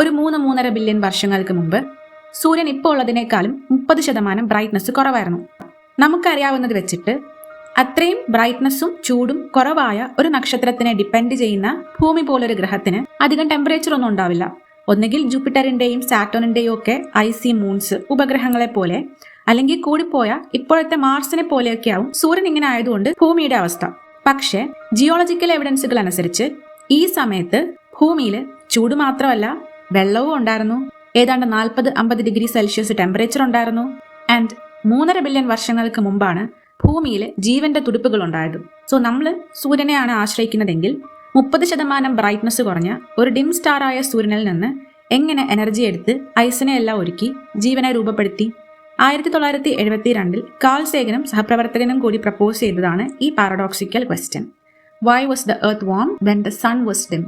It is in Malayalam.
ഒരു മൂന്ന് മൂന്നര ബില്യൺ വർഷങ്ങൾക്ക് മുമ്പ് സൂര്യൻ ഇപ്പോൾ ഉള്ളതിനേക്കാളും മുപ്പത് ശതമാനം ബ്രൈറ്റ്നസ് കുറവായിരുന്നു. നമുക്കറിയാവുന്നത് വെച്ചിട്ട് അത്രയും ബ്രൈറ്റ്നസ്സും ചൂടും കുറവായ ഒരു നക്ഷത്രത്തിനെ ഡിപ്പെൻഡ് ചെയ്യുന്ന ഭൂമി പോലൊരു ഗ്രഹത്തിന് അധികം ടെമ്പറേച്ചർ ഒന്നും ഉണ്ടാവില്ല. ഒന്നുകിൽ ജൂപ്പിറ്ററിന്റെയും സാറ്റോണിന്റെയും ഒക്കെ ഐസി മൂൺസ് ഉപഗ്രഹങ്ങളെ പോലെ അല്ലെങ്കിൽ കൂടിപ്പോയ ഇപ്പോഴത്തെ മാർസിനെ പോലെയൊക്കെ ആവും സൂര്യൻ ഇങ്ങനെ ആയതുകൊണ്ട് ഭൂമിയുടെ അവസ്ഥ. പക്ഷേ ജിയോളജിക്കൽ എവിഡൻസുകൾ അനുസരിച്ച് ഈ സമയത്ത് ഭൂമിയിൽ ചൂട് മാത്രമല്ല വെള്ളവും ഉണ്ടായിരുന്നു. ഏതാണ്ട് നാൽപ്പത് അമ്പത് ഡിഗ്രി സെൽഷ്യസ് ടെമ്പറേച്ചർ ഉണ്ടായിരുന്നു. ആൻഡ് മൂന്നര ബില്യൺ വർഷങ്ങൾക്ക് മുമ്പാണ് ഭൂമിയിൽ ജീവന്റെ തുടിപ്പുകൾ ഉണ്ടായത്. സോ നമ്മൾ സൂര്യനെയാണ് ആശ്രയിക്കുന്നതെങ്കിൽ മുപ്പത് ശതമാനം ബ്രൈറ്റ്നസ് കുറഞ്ഞ ഒരു ഡിം സ്റ്റാറായ സൂര്യനിൽ നിന്ന് എങ്ങനെ എനർജി എടുത്ത് ഐസിനെ എല്ലാം ഒരുക്കി ജീവനെ രൂപപ്പെടുത്തി? ആയിരത്തി തൊള്ളായിരത്തി എഴുപത്തി രണ്ടിൽ കാൾ സേഗനും സഹപ്രവർത്തകനും കൂടി പ്രപ്പോസ് ചെയ്തതാണ് ഈ paradoxical question why was the earth warm when the sun was dim